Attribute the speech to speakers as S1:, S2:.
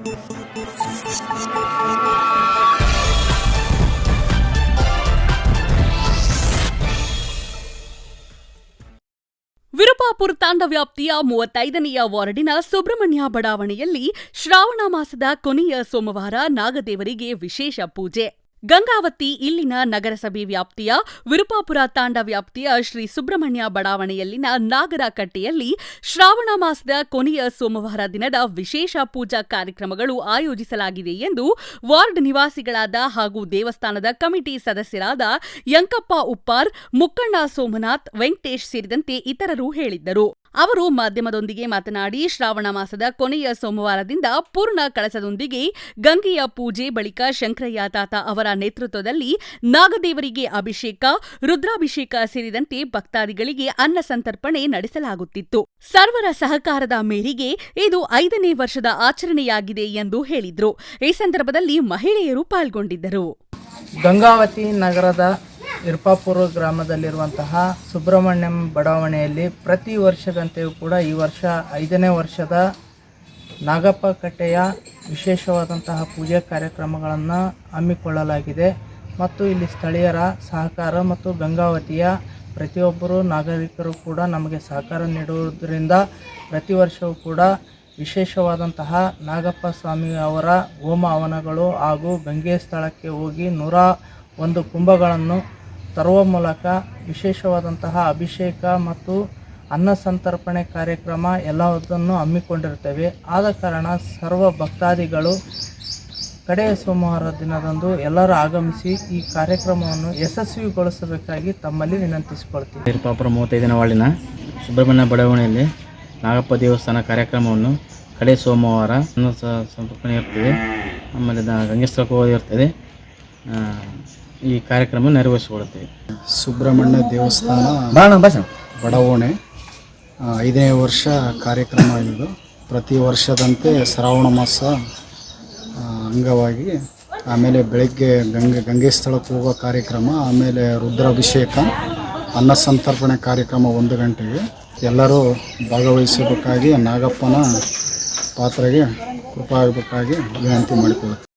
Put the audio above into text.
S1: ವಿರುಪಾಪುರ ತಾಂಡ ವ್ಯಾಪ್ತಿಯ ಮೂವತ್ತೈದನೆಯ ವಾರ್ಡಿನ ಸುಬ್ರಹ್ಮಣ್ಯ ಬಡಾವಣೆಯಲ್ಲಿ ಶ್ರಾವಣ ಮಾಸದ ಕೊನೆಯ ಸೋಮವಾರ ನಾಗದೇವರಿಗೆ ವಿಶೇಷ ಪೂಜೆ. ಗಂಗಾವತಿ ಇಲ್ಲಿನ ನಗರಸಭೆ ವ್ಯಾಪ್ತಿಯ ವಿರುಪಾಪುರ ತಾಂಡ ವ್ಯಾಪ್ತಿಯ ಶ್ರೀ ಸುಬ್ರಹ್ಮಣ್ಯ ಬಡಾವಣೆಯಲ್ಲಿನ ನಾಗರ ಕಟ್ಟೆಯಲ್ಲಿ ಶ್ರಾವಣ ಮಾಸದ ಕೊನೆಯ ಸೋಮವಾರ ದಿನದ ವಿಶೇಷ ಪೂಜಾ ಕಾರ್ಯಕ್ರಮಗಳು ಆಯೋಜಿಸಲಾಗಿದೆ ಎಂದು ವಾರ್ಡ್ ನಿವಾಸಿಗಳಾದ ಹಾಗೂ ದೇವಸ್ಥಾನದ ಕಮಿಟಿ ಸದಸ್ಯರಾದ ಯಂಕಪ್ಪ ಉಪ್ಪಾರ್, ಮುಕ್ಕಣ್ಣ ಸೋಮನಾಥ್, ವೆಂಕಟೇಶ್ ಸೇರಿದಂತೆ ಇತರರು ಹೇಳಿದ್ದರು. ಅವರು ಮಾಧ್ಯಮದೊಂದಿಗೆ ಮಾತನಾಡಿ, ಶ್ರಾವಣ ಮಾಸದ ಕೊನೆಯ ಸೋಮವಾರದಿಂದ ಪೂರ್ಣ ಕಳಸದೊಂದಿಗೆ ಗಂಗೆಯ ಪೂಜೆ ಬಳಿಕ ಶಂಕರಯ್ಯ ತಾತ ಅವರ ನೇತೃತ್ವದಲ್ಲಿ ನಾಗದೇವರಿಗೆ ಅಭಿಷೇಕ, ರುದ್ರಾಭಿಷೇಕ ಸೇರಿದಂತೆ ಭಕ್ತಾದಿಗಳಿಗೆ ಅನ್ನ ಸಂತರ್ಪಣೆ ನಡೆಸಲಾಗುತ್ತಿತ್ತು. ಸರ್ವರ ಸಹಕಾರದ ಮೇರೆಗೆ ಇದು ಐದನೇ ವರ್ಷದ ಆಚರಣೆಯಾಗಿದೆ ಎಂದು ಹೇಳಿದ್ರು. ಈ ಸಂದರ್ಭದಲ್ಲಿ ಮಹಿಳೆಯರು ಪಾಲ್ಗೊಂಡಿದ್ದರು.
S2: ಗಂಗಾವತಿ ನಗರದ ಇರ್ಪಾಪುರ ಗ್ರಾಮದಲ್ಲಿರುವಂತಹ ಸುಬ್ರಹ್ಮಣ್ಯಂ ಬಡಾವಣೆಯಲ್ಲಿ ಪ್ರತಿ ವರ್ಷದಂತೆಯೂ ಕೂಡ ಈ ವರ್ಷ ಐದನೇ ವರ್ಷದ ನಾಗಪ್ಪ ಕಟ್ಟೆಯ ವಿಶೇಷವಾದಂತಹ ಪೂಜೆ ಕಾರ್ಯಕ್ರಮಗಳನ್ನು ಹಮ್ಮಿಕೊಳ್ಳಲಾಗಿದೆ. ಮತ್ತು ಇಲ್ಲಿ ಸ್ಥಳೀಯರ ಸಹಕಾರ ಮತ್ತು ಗಂಗಾವತಿಯ ಪ್ರತಿಯೊಬ್ಬರು ನಾಗರಿಕರು ಕೂಡ ನಮಗೆ ಸಹಕಾರ ನೀಡುವುದರಿಂದ ಪ್ರತಿ ವರ್ಷವೂ ಕೂಡ ವಿಶೇಷವಾದಂತಹ ನಾಗಪ್ಪ ಸ್ವಾಮಿ ಅವರ ಹೋಮ ಹವನಗಳು ಹಾಗೂ ಗಂಗೆ ಸ್ಥಳಕ್ಕೆ ಹೋಗಿ ನೂರ ಒಂದು ಕುಂಭಗಳನ್ನು ತರುವ ಮೂಲಕ ವಿಶೇಷವಾದಂತಹ ಅಭಿಷೇಕ ಮತ್ತು ಅನ್ನ ಸಂತರ್ಪಣೆ ಕಾರ್ಯಕ್ರಮ ಎಲ್ಲದನ್ನು ಹಮ್ಮಿಕೊಂಡಿರ್ತೇವೆ. ಆದ ಕಾರಣ ಸರ್ವ ಭಕ್ತಾದಿಗಳು ಕಡೆಯ ಸೋಮವಾರ ದಿನದಂದು ಎಲ್ಲರೂ ಆಗಮಿಸಿ ಈ ಕಾರ್ಯಕ್ರಮವನ್ನು ಯಶಸ್ವಿಗೊಳಿಸಬೇಕಾಗಿ ತಮ್ಮಲ್ಲಿ ವಿನಂತಿಸಿಕೊಳ್ತೀವಿ
S3: ಮೂವತ್ತೈದು ಮೂವತ್ತೈದನೇ ವಾರ್ಡಿನ ಸುಬ್ರಹ್ಮಣ್ಯ ಬಡಾವಣೆಯಲ್ಲಿ ನಾಗಪ್ಪ ದೇವಸ್ಥಾನ ಕಾರ್ಯಕ್ರಮವನ್ನು ಕಡೆ ಸೋಮವಾರ ಅನ್ನ ಸಂತರ್ಪಣೆ ಇರ್ತದೆ. ಆಮೇಲೆ ದ- ಗಂಗೆ ಈ ಕಾರ್ಯಕ್ರಮ ನೆರವೇರಿಸಿಕೊಳ್ತೇವೆ
S4: ಸುಬ್ರಹ್ಮಣ್ಯ ದೇವಸ್ಥಾನ ಬಡಾವಣೆ. ಐದನೇ ವರ್ಷ ಕಾರ್ಯಕ್ರಮ ಇದು ಪ್ರತಿ ವರ್ಷದಂತೆ ಶ್ರಾವಣ ಮಾಸ ಆ, ಅಂಗವಾಗಿ ಆಮೇಲೆ ಬೆಳಗ್ಗೆ ಗಂಗೆ ಗಂಗೆ ಸ್ಥಳಕ್ಕೆ ಹೋಗೋ ಕಾರ್ಯಕ್ರಮ ಆಮೇಲೆ ರುದ್ರಾಭಿಷೇಕ ಅನ್ನ ಸಂತರ್ಪಣೆ ಕಾರ್ಯಕ್ರಮ ಒಂದು ಗಂಟೆಗೆ. ಎಲ್ಲರೂ ಭಾಗವಹಿಸಬೇಕಾಗಿ ನಾಗಪ್ಪನ ಪಾತ್ರೆಗೆ ಕೃಪಾಗಬೇಕಾಗಿ ವಿನಂತಿ ಮಾಡಿಕೊಳ್ಳುತ್ತೇವೆ